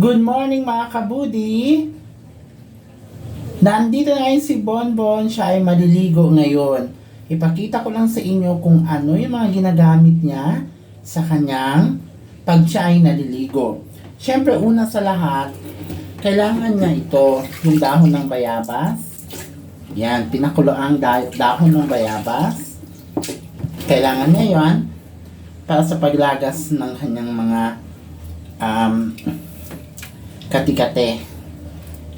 Good morning mga kabudi! Nandito na ngayon si Bonbon, siya ay maliligo ngayon. Ipakita ko lang sa inyo kung ano yung mga ginagamit niya sa kanyang pag siya ay naliligo. Siyempre, una sa lahat, kailangan niya ito, yung dahon ng bayabas. Yan, pinakulo ang da- dahon ng bayabas. Kailangan niya yon para sa paglagas ng kanyang mga um, katikate.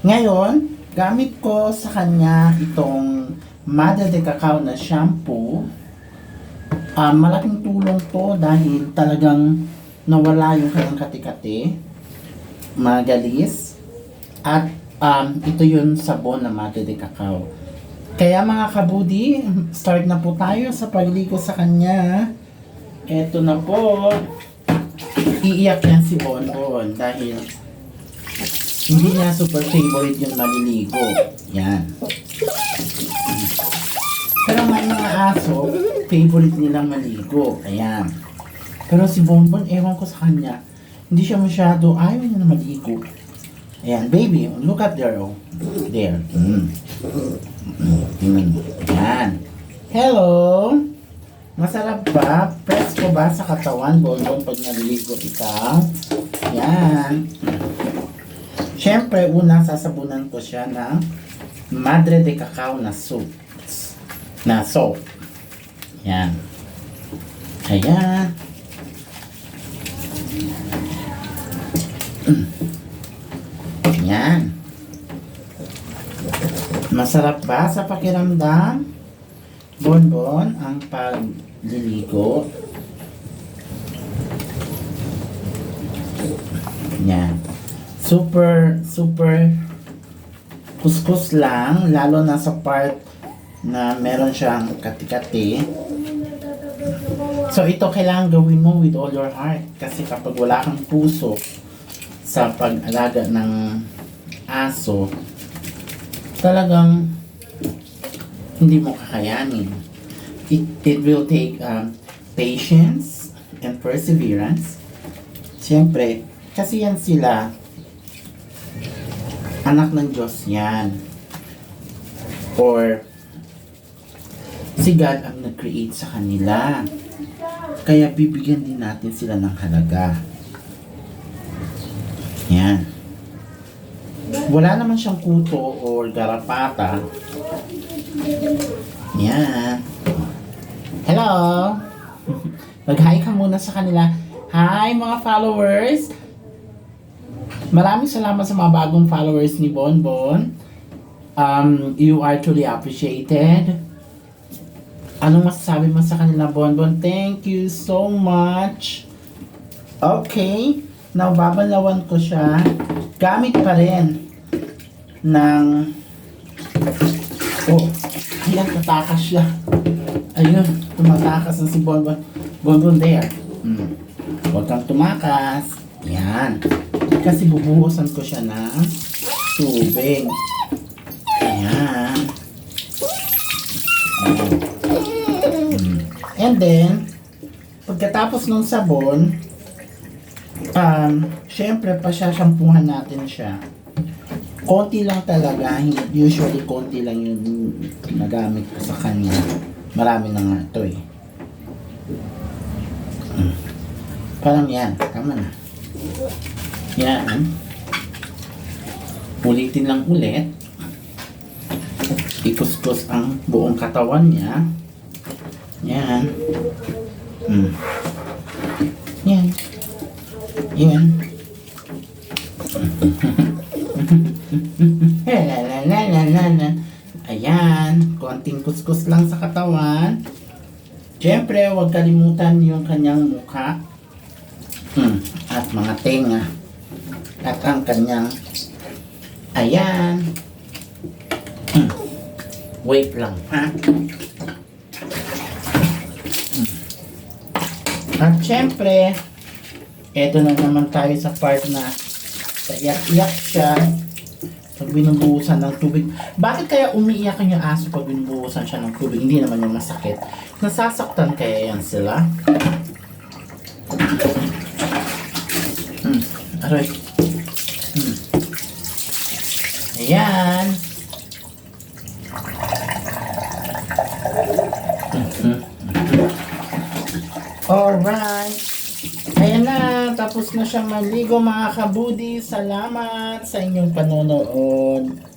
Ngayon, gamit ko sa kanya itong Madre de Cacao na shampoo. Um, malaking tulong to dahil talagang nawala yung kanyang katikate. Magalis. At um, ito yung sabon na Madre de Cacao. Kaya mga kabudi, start na po tayo sa pagligo sa kanya. Eto na po. Iiyak yan si Bonbon dahil hindi niya super favorite yung maliligo. Yan. Pero may mga aso, favorite nilang maligo. Ayan. Pero si Bonbon, ewan ko sa kanya. Hindi siya masyado, ayaw niya na maligo. Ayan, baby, look at there, oh. There. Mm. Mm. Ayan. Hello! Masarap ba? Presko ba sa katawan, Bonbon, pag naliligo ikaw? Yan. Siyempre, una sasabunan ko siya ng Madre de Cacao na soup. Na soap. Yan. Ayan. Yan. Masarap ba sa pakiramdam? Bonbon ang pagliligo. Yan. Super, super kuskus lang, lalo na sa part na meron siyang katikati. So ito kailangan gawin mo with all your heart kasi kapag wala kang puso sa pag-alaga ng aso, talagang hindi mo kakayanin. It, it will take um, patience and perseverance. Siyempre, kasi yan sila, anak ng Diyos yan. Or, si God ang nag-create sa kanila. Kaya bibigyan din natin sila ng halaga. Yan. Wala naman siyang kuto or garapata. Yan. Hello! Mag-hi ka muna sa kanila. Hi mga followers! Maraming salamat sa mga bagong followers ni Bonbon. Um, you are truly appreciated. Anong masasabi mo sa kanila, Bonbon? Thank you so much. Okay. Now, babalawan ko siya. Gamit pa rin ng... Oh, ayan, tatakas siya. Ayun, tumatakas na si Bonbon. Bonbon there. Hmm. Huwag kang tumakas. Yan. Kasi bubuhusan ko siya ng tubig. Ayan. And then, pagkatapos ng sabon, um, syempre, pasyashampuhan natin siya. Konti lang talaga, usually konti lang yung nagamit ko sa kanya. Marami na nga ito eh. Mm. Parang yan, tama na. Yan. Ulitin lang ulit. Ikuskus ang buong katawan niya. Yan. Mm. Yan. Yan. la la la la la la. Ayan. Konting kuskus lang sa katawan. Siyempre, huwag kalimutan yung kanyang mukha. Hmm. At mga tenga. At ang kanyang ayan. Hmm. Wait lang, ha? Hmm. At syempre, eto na naman tayo sa part na iyak-iyak siya pag binubuhusan ng tubig. Bakit kaya umiiyak yung aso pag binubuhusan siya ng tubig? Hindi naman yung masakit. Nasasaktan kaya yan sila? carrot. Hmm. Ayan. Alright. Ayan na, tapos na siya maligo mga kabudi. Salamat sa inyong panonood.